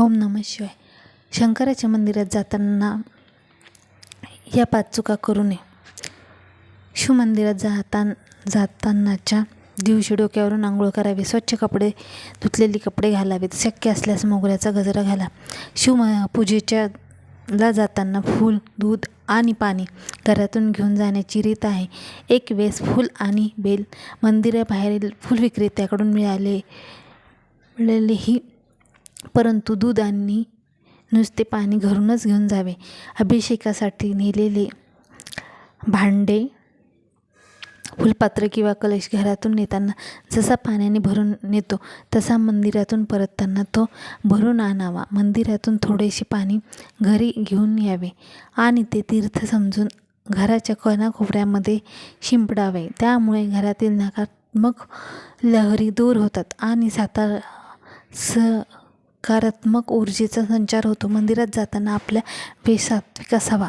ओम नमः शिवाय. शंकराच्या मंदिरात जाताना या पाच चुका करू नये. शिवमंदिरात जाता जातानाच्या दिवशी डोक्यावरून आंघोळ करावी स्वच्छ कपडे धुतलेली कपडे घालावेत शक्य असल्यास मोगऱ्याचा गजरा घाला. शिव पूजेच्या ला जाताना फूल दूध आणि पाणी घरातून घेऊन जाण्याची रीत आहे. एक वेळेस फूल आणि बेल मंदिराबाहेरील फुल विक्रेत्याकडून मिळाले मिळालेही परंतु दूध आणि नुसते पाणी घरूनच घेऊन जावे. अभिषेकासाठी नेलेले भांडे फुलपात्र किंवा कलश घरातून नेताना जसा पाण्याने भरून नेतो तसा मंदिरातून परतताना तो भरून आणावा. मंदिरातून थोडेसे पाणी घरी घेऊन यावे आणि ते तीर्थ समजून घराच्या कोणाकोपऱ्यामध्ये शिंपडावे. त्यामुळे घरातील नकारात्मक लहरी दूर होतात आणि सातार सकारात्मक ऊर्जेचा संचार होतो. मंदिरात जाताना आपल्या वेश असावा